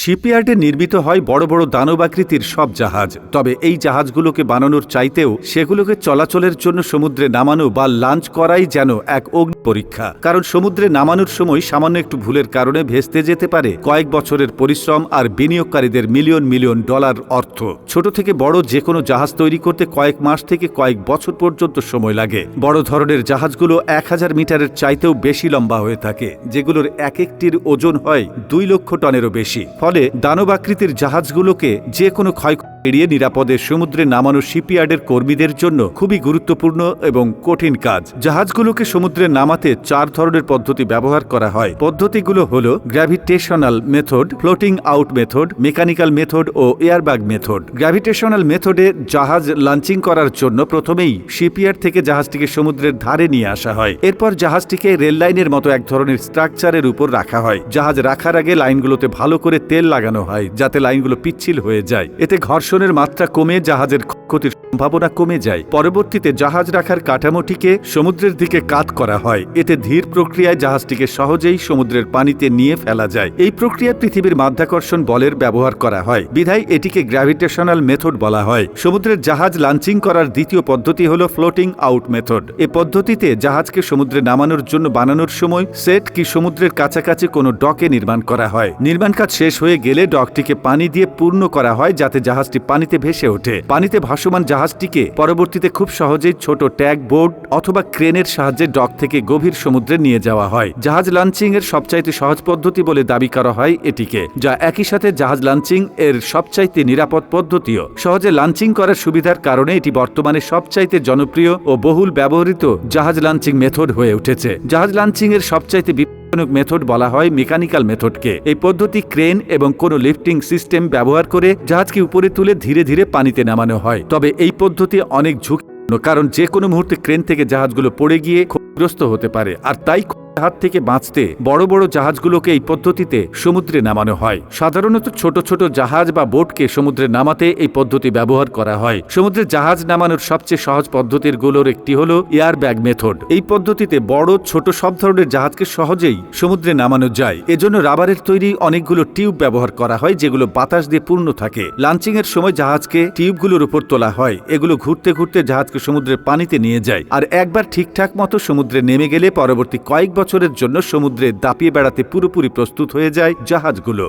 শিপইয়ার্ডে নির্মিত হয় বড় বড় দানবাকৃতির সব জাহাজ। তবে এই জাহাজগুলোকে বানানোর চাইতেও সেগুলোকে চলাচলের জন্য সমুদ্রে নামানো বা লাঞ্চ করাই যেন এক অগ্নি পরীক্ষা। কারণ সমুদ্রে নামানোর সময় সামান্য একটু ভুলের কারণে ভেস্তে যেতে পারে কয়েক বছরের পরিশ্রম আর বিনিয়োগকারীদের মিলিয়ন মিলিয়ন ডলার অর্থ। ছোট থেকে বড় যে কোনো জাহাজ তৈরি করতে কয়েক মাস থেকে কয়েক বছর পর্যন্ত সময় লাগে। বড় ধরনের জাহাজগুলো এক হাজার মিটারের চাইতেও বেশি লম্বা হয়ে থাকে, যেগুলোর এক একটির ওজন হয় দুই লক্ষ টনেরও বেশি। দানবাকৃতির জাহাজগুলোকে যে কোনো ক্ষয় এড়িয়ে নিরাপদে সমুদ্রে নামানো শিপইয়ার্ডের কর্মীদের জন্য খুবই গুরুত্বপূর্ণ এবং কঠিন কাজ। জাহাজগুলোকে সমুদ্রে নামাতে চার ধরনের পদ্ধতি ব্যবহার করা হয়। পদ্ধতিগুলো হল gravitational method, floating out method, mechanical method ও এয়ারব্যাগ মেথড। গ্র্যাভিটেশনাল মেথডে জাহাজ লঞ্চিং করার জন্য প্রথমেই শিপইয়ার্ড থেকে জাহাজটিকে সমুদ্রের ধারে নিয়ে আসা হয়। এরপর জাহাজটিকে রেল লাইনের মতো এক ধরনের স্ট্রাকচারের উপর রাখা হয়। জাহাজ রাখার আগে লাইনগুলোতে ভালো করে তেল লাগানো হয়, যাতে লাইনগুলো পিচ্ছিল হয়ে যায়। এতে ঘর্ষণের মাত্রা কমে জাহাজের ক্ষতির সম্ভাবনা কমে যায়। পরবর্তীতে জাহাজ রাখার কাঠামোটিকে সমুদ্রের দিকে কাত করা হয়। এতে ধীর প্রক্রিয়ায় জাহাজটিকে সহজেই সমুদ্রের পানিতে নিয়ে ফেলা যায়। এই প্রক্রিয়ায় পৃথিবীর মাধ্যাকর্ষণ বলের ব্যবহার করা হয়। বিধায় এটিকে গ্র্যাভিটেশনাল মেথড বলা হয়। সমুদ্রের জাহাজ লঞ্চিং করার দ্বিতীয় পদ্ধতি হল ফ্লোটিং আউট মেথড এ পদ্ধতিতে জাহাজকে সমুদ্রে নামানোর জন্য বানানোর সময় সেট কি সমুদ্রের কাছাকাছি কোনো ডকে নির্মাণ করা হয়। নির্মাণ কাজ শেষ হয়ে গেলে ডকটিকে পানি দিয়ে পূর্ণ করা হয় যাতে জাহাজটি পানিতে ভেসে ওঠে। পানিতে ভাসমান জাহাজটিকে পরবর্তীতে খুব সহজেই ছোট ট্যাগ বোর্ড অথবা ক্রেনের সাহায্যে ডক থেকে গভীর সমুদ্রে নিয়ে যাওয়া হয়। জাহাজ লঞ্চিং এর সবচাইতে সহজ পদ্ধতি বলে দাবি করা হয় এটিকে, যা একই সাথে জাহাজ লঞ্চিং এর সবচাইতে নিরাপদ পদ্ধতিও। সহজে লঞ্চিং করার সুবিধার কারণে এটি বর্তমানে সবচাইতে জনপ্রিয় ও বহুল ব্যবহৃত জাহাজ লঞ্চিং মেথড হয়ে উঠেছে। জাহাজ লঞ্চিং এর সবচাইতে মেথড বলা হয় মেকানিক্যাল মেথডকে। এই পদ্ধতি ক্রেন এবং কোনো লিফটিং সিস্টেম ব্যবহার করে জাহাজকে উপরে তুলে ধীরে ধীরে পানিতে নামানো হয়। তবে এই পদ্ধতি অনেক ঝুঁকি কারণ যে কোনো মুহূর্তে ক্রেন থেকে জাহাজগুলো পড়ে গিয়ে ক্ষতিগ্রস্ত হতে পারে, আর তাই হাত থেকে বাঁচতে বড় বড় জাহাজগুলোকে এই পদ্ধতিতে সমুদ্রে নামানো হয়। সাধারণত ছোট ছোট জাহাজ বা বোটকে সমুদ্রে নামাতে এই পদ্ধতি ব্যবহার করা হয়। সমুদ্রে জাহাজ নামানোর সবচেয়ে সহজ পদ্ধতিরগুলোর একটি হল এয়ার ব্যাগ মেথড। এই পদ্ধতিতে বড়, ছোট সব ধরনের জাহাজকে সহজেই সমুদ্রে নামানো যায়। এজন্য রাবারের তৈরি অনেকগুলো টিউব ব্যবহার করা হয়, যেগুলো বাতাস দিয়ে পূর্ণ থাকে। লাঞ্চিং এর সময় জাহাজকে টিউবগুলোর উপর তোলা হয়। এগুলো ঘুরতে ঘুরতে জাহাজকে সমুদ্রের পানিতে নিয়ে যায়। আর একবার ঠিকঠাক মতো সমুদ্রে নেমে গেলে পরবর্তী কয়েক বছরের জন্য সমুদ্রে দাপিয়ে বেড়াতে পুরোপুরি প্রস্তুত হয়ে যায় জাহাজগুলো।